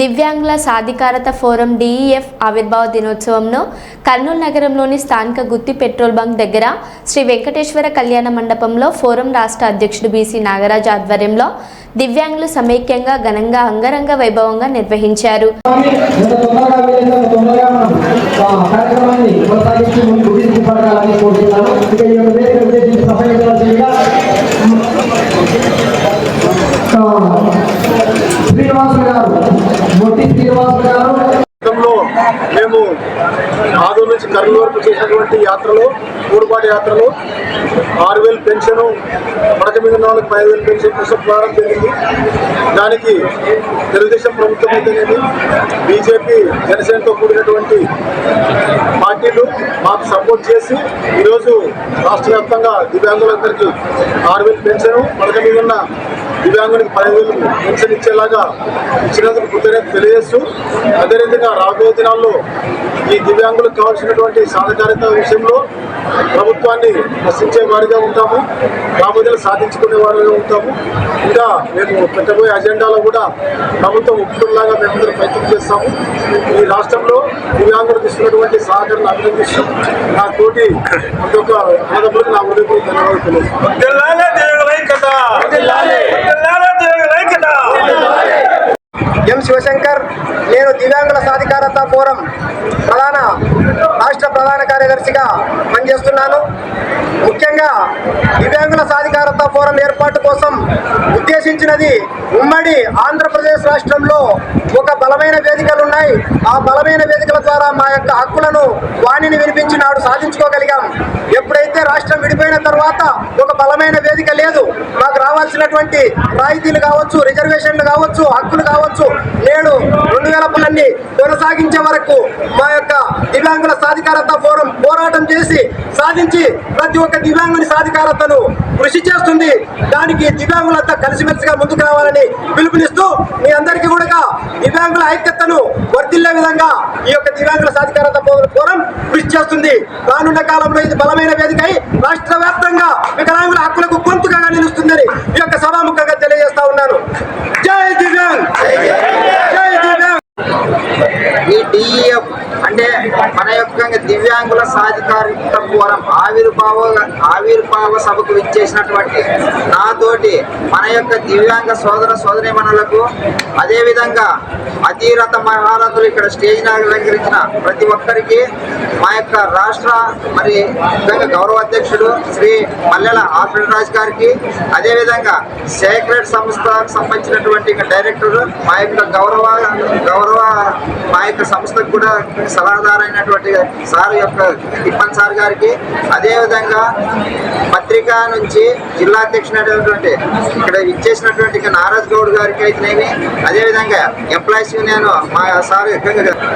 దివ్యాంగుల సాధికారత forum DEF ఆవిర్భావ దినోత్సవంను కర్నూలు నగరంలోని స్థానిక గుత్తి పెట్రోల్ బంక్ దగ్గర శ్రీ వెంకటేశ్వర కళ్యాణ మండపంలో ఫోరం రాష్ట్ర అధ్యక్షుడు బీసీ నాగరాజ్ ఆధ్వర్యంలో దివ్యాంగులు సమైక్యంగా ఘనంగా అంగరంగ వైభవంగా నిర్వహించారు. శ్రీనివాసులు గారు మేము ఆదూరు నుంచి కర్నూలు వరకు చేసినటువంటి యాత్రలో ఊరుపాటి యాత్రలో ఆరు వేలు పెన్షన్ పడక మీద నాలుగు పది వేలు పెన్షన్ కోసం పోవడం జరిగింది. దానికి తెలుగుదేశం ప్రభుత్వం అయితేనేమి బీజేపీ జనసేనతో కూడినటువంటి పార్టీలు మాకు సపోర్ట్ చేసి ఈరోజు రాష్ట్ర వ్యాప్తంగా దివ్యాంగులందరికీ ఆరు వేలు పెన్షన్ పడక మీద ఉన్న దివ్యాంగునికి పదివేలు పెన్షన్ ఇచ్చేలాగా ఇచ్చినందుకు కృతజ్ఞత తెలియజేస్తూ అదేవిధంగా రాబోయే దినాల్లో ఈ దివ్యాంగులకు కావాల్సినటువంటి సాధకారిత విషయంలో ప్రభుత్వాన్ని ప్రశ్నించే వారిగా ఉంటాము రాబోయే సాధించుకునే వారిగా ఉంటాము. ఇంకా మేము పెట్టబోయే అజెండాలో కూడా ప్రభుత్వం ఒప్పుకునేలాగా మేమందరం ప్రయత్నం చేస్తాము. ఈ రాష్ట్రంలో దివ్యాంగులకు ఇస్తున్నటువంటి సహకారాన్ని అభినందిస్తూ నా తోటి ప్రతి ఒక్క అన్నదమ్ములకు నా ఉదయపూర్వక ధన్యవాదాలు తెలియజేస్తాను జిల్లాల దేవులైకత జిల్లాల దేవులైకత ఎం శివశంకర్ నేను దివ్యాంగుల సాధికారత ఫోరం ప్రధాన రాష్ట్ర ప్రధాన కార్యదర్శిగా పనిచేస్తున్నాను. ముఖ్యంగా దివ్యాంగుల సాధికారత ఫోరం ఏర్పాటు కోసం ఉద్దేశించినది ఉమ్మడి ఆంధ్రప్రదేశ్ రాష్ట్రంలో ఒక బలమైన వేదికలు ఉన్నాయి ఆ బలమైన వేదికల ద్వారా మా యొక్క హక్కులను వాణిని వినిపించి నాడు సాధించుకోగలిగాం. ఎప్పుడైతే రాష్ట్రం విడిపోయిన తర్వాత ఒక బలమైన వేదిక లేదు మాకు రావాల్సినటువంటి రాయితీలు కావచ్చు రిజర్వేషన్లు కావచ్చు హక్కులు కావచ్చు నేడు రెండు వేల పన్నెండు కొనసాగించే వరకు మా యొక్క దివ్యాంగుల సాధికారత ఫోరం పోరాటం చేసి సాధించి ప్రతి ఒక్క దివ్యాంగుని సాధికారతను కృషి చేస్తుంది. దానికి దివ్యాంగులంతా కలిసిమెలిసిగా ముందుకు రావాలని పిలుపునిస్తూ మీ అందరికీ కూడా దివ్యాంగుల ఐక్యతను వర్తిల్లే విధంగా ఈ యొక్క దివ్యాంగుల సాధికారత ఫోరం కృషి చేస్తుంది. రానున్న కాలంలో ఇది బలమైన వేదిక అయి రాష్ట్ర వ్యాప్తంగా వికలాంగుల హక్కులకు గొంతుగా నిలుస్తుందని ఈ యొక్క సభాముఖంగా తెలియజేస్తా ఉన్నాను జై దివ్యాంగ్ జై దివ్యాంగ్ ఈ డిఈఎఫ్ అంటే మన యొక్క దివ్యాంగుల సాధికారిత ఫోరం ఆవిర్భావ ఆవిర్భావ సభకు విచ్చేసినటువంటి నాతోటి మన యొక్క దివ్యాంగ సోదర సోదరిమణులకు అదేవిధంగా అధీరత మహారథులు ఇక్కడ స్టేజ్ అలంకరించిన ప్రతి ఒక్కరికి మా యొక్క రాష్ట్ర మరి ముఖ్యంగా గౌరవ అధ్యక్షుడు శ్రీ మల్లెల ఆల్ఫ్రెడ్ రాజ్ గారికి అదేవిధంగా సేక్రెడ్ సంస్థకు సంబంధించినటువంటి డైరెక్టర్ మా యొక్క గౌరవ గౌరవ మా యొక్క సంస్థకు కూడా సలహాదారైనటువంటి సార్ యొక్క తిప్పన్ సార్ గారికి అదేవిధంగా పత్రికా నుంచి జిల్లా అధ్యక్షుడైనటువంటి ఇక్కడ ఇచ్చేసినటువంటి నారాజ్ గౌడ్ గారికి అయితేనేమి అదేవిధంగా ఎంప్లాయీస్ యూనియన్ మా సార్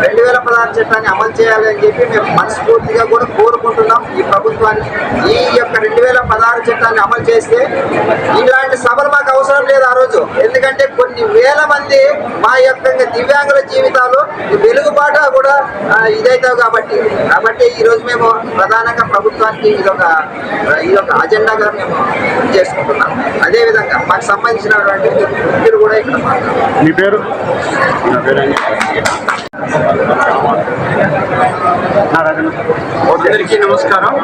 రెండు వేల పదహారు చట్టాన్ని అమలు చేయాలి అని చెప్పి మేము మనస్ఫూర్తిగా కూడా కోరుకుంటున్నాం ఈ ప్రభుత్వాన్ని. ఈ యొక్క రెండు వేల పదహారు చట్టాన్ని అమలు చేస్తే ఇలాంటి సభలు లేదు ఆ రోజు. ఎందుకంటే కొన్ని వేల మంది మా యొక్క దివ్యాంగుల జీవితాలు వెలుగుబాట కూడా ఇదైతావు కాబట్టి. కాబట్టి ఈ రోజు మేము ప్రధానంగా ప్రభుత్వానికి ఇదొక ఇదొక అజెండాగా మేము చేసుకుంటున్నాం. అదేవిధంగా మాకు సంబంధించినటువంటి మీరు కూడా ఇక్కడ మాట్లాడారు మీ పేరు? అందరికీ నమస్కారం.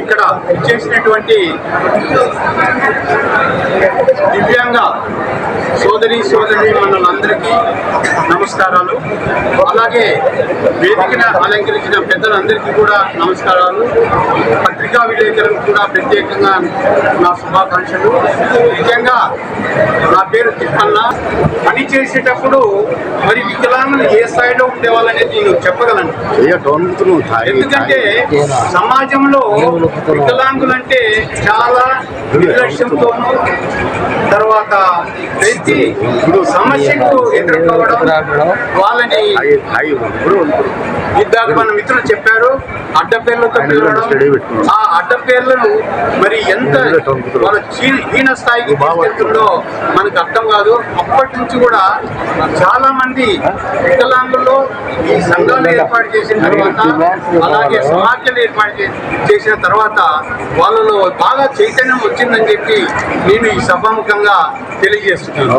ఇక్కడ చేసినటువంటి దివ్యాంగ సోదరి సోదరి మనందరికీ నమస్కారాలు. అలాగే వేదికను అలంకరించిన పెద్దలందరికీ కూడా నమస్కారాలు. పత్రికా విలేకరులకు కూడా ప్రత్యేకంగా నా శుభాకాంక్షలు. నిజంగా నా పేరు తిప్పన్న. పని చేసేటప్పుడు మరి వికలాంగులు ఏ స్థాయిలో ఉండేవాళ్ళనేది నేను చెప్పగలను. ఎందుకంటే సమాజంలో వికలాంగులంటే చాలా నిర్లక్ష్యంతోనూ తర్వాత ప్రతి సమస్యకు ఎదుర్కోవడం వాళ్ళని ఇందాక మన మిత్రులు చెప్పారు. అడ్డపేర్లతో పిలవడం. ఆ అడ్డపేర్లను మరి ఎంత వాళ్ళ హీన స్థాయికి తీసుకెళ్తుందో మనకు అర్థం కాదు. అప్పటి నుంచి కూడా చాలా మంది వికలాంగుల్లో ఈ సంఘాలు ఏర్పాటు చేసిన తర్వాత అలాగే సమాఖ్యలు ఏర్పాటు చేసిన తర్వాత వాళ్ళలో బాగా చైతన్యం వచ్చిందని చెప్పి నేను ఈ సభాముఖంగా తెలియజేస్తున్నాను.